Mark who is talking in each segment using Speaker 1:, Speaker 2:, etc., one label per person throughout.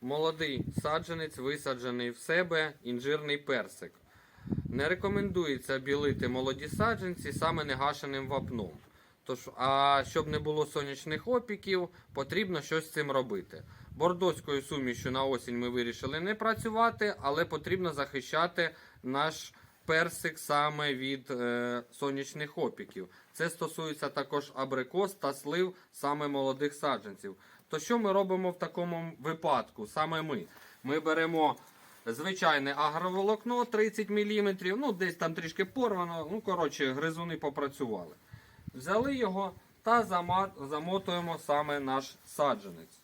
Speaker 1: молодий саджанець висаджений в себе інжирний персик. Не рекомендується білити молоді саджанці саме негашеним вапном. Тож, а щоб не було сонячних опіків, потрібно щось з цим робити. Бордоською сумішю на осінь ми вирішили не працювати, але потрібно захищати наш персик саме від е, сонячних опіків. Це стосується також абрикос та слив саме молодих саджанців. То що ми робимо в такому випадку? Саме ми. Ми беремо звичайне агроволокно 30 мм, ну десь там трішки порвано, ну коротше, гризуни попрацювали. Взяли його та замотуємо саме наш саджанець.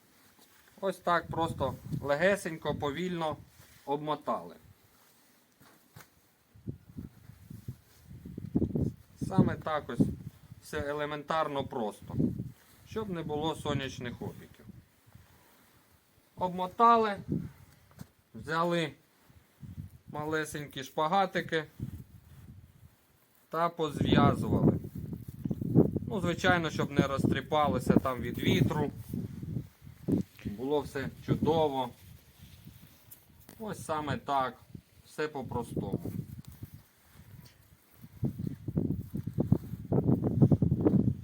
Speaker 1: Ось так просто легесенько, повільно обмотали. Саме так ось все елементарно просто, щоб не було сонячних опіків. Обмотали, взяли малесенькі шпагатики та позв'язували. Ну, звичайно, щоб не розтріпалося там від вітру. Було все чудово. Ось саме так. Все по-простому.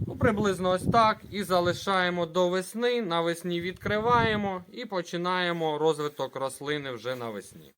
Speaker 1: Ну, приблизно ось так. І залишаємо до весни. Навесні відкриваємо і починаємо розвиток рослини вже навесні.